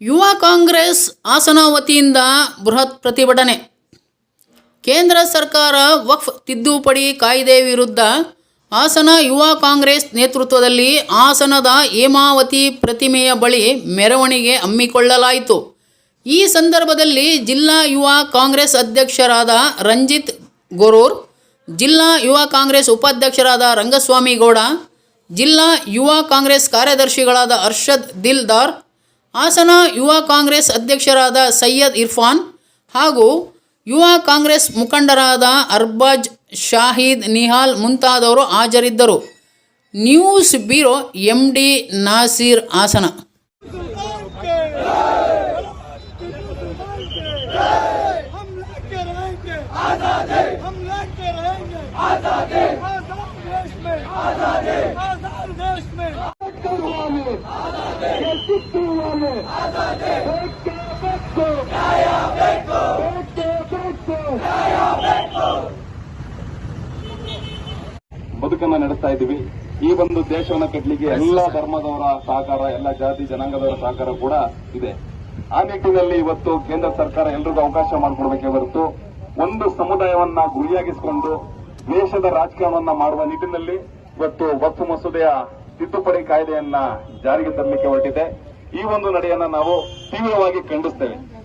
ಯುವ ಕಾಂಗ್ರೆಸ್ ಹಾಸನ ವತಿಯಿಂದ ಬೃಹತ್ ಪ್ರತಿಭಟನೆ. ಕೇಂದ್ರ ಸರ್ಕಾರ ವಕ್ಫ್ ತಿದ್ದುಪಡಿ ಕಾಯ್ದೆ ವಿರುದ್ಧ ಹಾಸನ ಯುವ ಕಾಂಗ್ರೆಸ್ ನೇತೃತ್ವದಲ್ಲಿ ಹಾಸನದ ಹೇಮಾವತಿ ಪ್ರತಿಮೆಯ ಬಳಿ ಮೆರವಣಿಗೆ ಹಮ್ಮಿಕೊಳ್ಳಲಾಯಿತು. ಈ ಸಂದರ್ಭದಲ್ಲಿ ಜಿಲ್ಲಾ ಯುವ ಕಾಂಗ್ರೆಸ್ ಅಧ್ಯಕ್ಷರಾದ ರಂಜಿತ್ ಗೊರೂರ್, ಜಿಲ್ಲಾ ಯುವ ಕಾಂಗ್ರೆಸ್ ಉಪಾಧ್ಯಕ್ಷರಾದ ರಂಗಸ್ವಾಮಿ ಗೌಡ, ಜಿಲ್ಲಾ ಯುವ ಕಾಂಗ್ರೆಸ್ ಕಾರ್ಯದರ್ಶಿಗಳಾದ ಅರ್ಷದ್ ದಿಲ್ದಾರ್ ಹಾಸನ ಯುವ ಕಾಂಗ್ರೆಸ್ ಅಧ್ಯಕ್ಷರಾದ ಸೈಯದ್ ಇರ್ಫಾನ್ ಹಾಗೂ ಯುವ ಕಾಂಗ್ರೆಸ್ ಮುಖಂಡರಾದ ಅರ್ಬಾಜ್ ಶಾಹಿದ್ ನಿಹಾಲ್ ಮುಂತಾದವರು ಹಾಜರಿದ್ದರು news bureau M D Nasir Hassan हम लड़के रहेंगे आजादी हम ಬದುಕನ್ನ ನಡೆಸ್ತಾ ಇದ್ದೀವಿ. ಈ ಒಂದು ದೇಶವನ್ನ ಕಟ್ಟಲಿಕ್ಕೆ ಎಲ್ಲ ಧರ್ಮದವರ ಸಹಕಾರ, ಎಲ್ಲ ಜಾತಿ, ಜನಾಂಗದವರ ಸಹಕಾರ ಕೂಡ ಇದೆ. ಆ ನಿಟ್ಟಿನಲ್ಲಿ ಇವತ್ತು ಕೇಂದ್ರ ಸರ್ಕಾರ ಎಲ್ರಿಗೂ ಅವಕಾಶ ಮಾಡಿಕೊಡ್ಬೇಕೇ ಹೊರತು ಒಂದು ಸಮುದಾಯವನ್ನ ಗುರಿಯಾಗಿಸಿಕೊಂಡು ದೇಶದ ರಾಜಕೀಯವನ್ನ ಮಾಡುವ ನಿಟ್ಟಿನಲ್ಲಿ ಇವತ್ತು ವಕ್ಫ್ ಮಸೂದೆಯ ತಿದ್ದುಪಡಿ ಕಾಯ್ದೆಯನ್ನ ಜಾರಿಗೆ ತರಲಿಕ್ಕೆ ಹೊರಟಿದೆ. ಈ ಒಂದು ನಡೆಯನ್ನ ನಾವು ತೀವ್ರವಾಗಿ ಖಂಡಿಸ್ತೇವೆ.